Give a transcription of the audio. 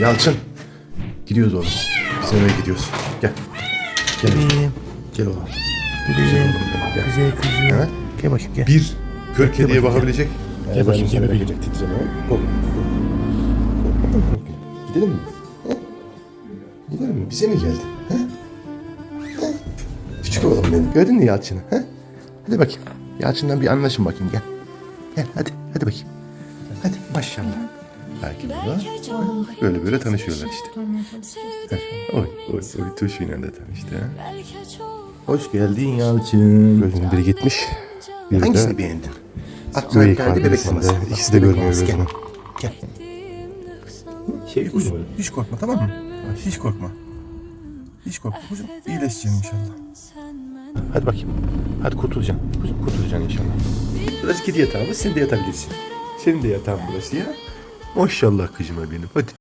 Yalçın. Gidiyoruz oğlum. Biz eve gidiyoruz. Gel. Gel. Bebeğim. Gel oğlum. Bebeğim. Gel. Güzel kızım. Ha? Gel bakayım gel. Bir kör kediye bakabilecek. Gel bakayım, gel bebeğim. Titreme. Korkma. Gidelim mi? He? Gidelim mi? Bize mi geldin? He? He? Küçük oğlum benim. Gördün mü Yalçın'ı? He? Hadi bakayım. Yalçın'dan bir anlaşın bakayım gel. Gel hadi. Hadi bakayım. Hadi maşallah. Belki burada böyle böyle tanışıyorlar işte. Oy oy oy Tuşu'yla da tanıştı. ha. Hoş geldin Yalçın. Gözünün biri gitmiş. Biri Hangisini de beğendin? Göğe Bebek bebek maması. İkisi de görmüyor gözünü. Gel. Şey Hiç, hiç korkma tamam mı? Hiç korkma. Hiç korkma. Kuzum iyileşeceksin inşallah. Hadi bakayım. Hadi kurtulacaksın. Kuzum kurtulacaksın inşallah. Burası kedi yatağımız. Sen de yatabilirsin. Senin de yatağın burası ya. Maşallah kızıma benim. Hadi.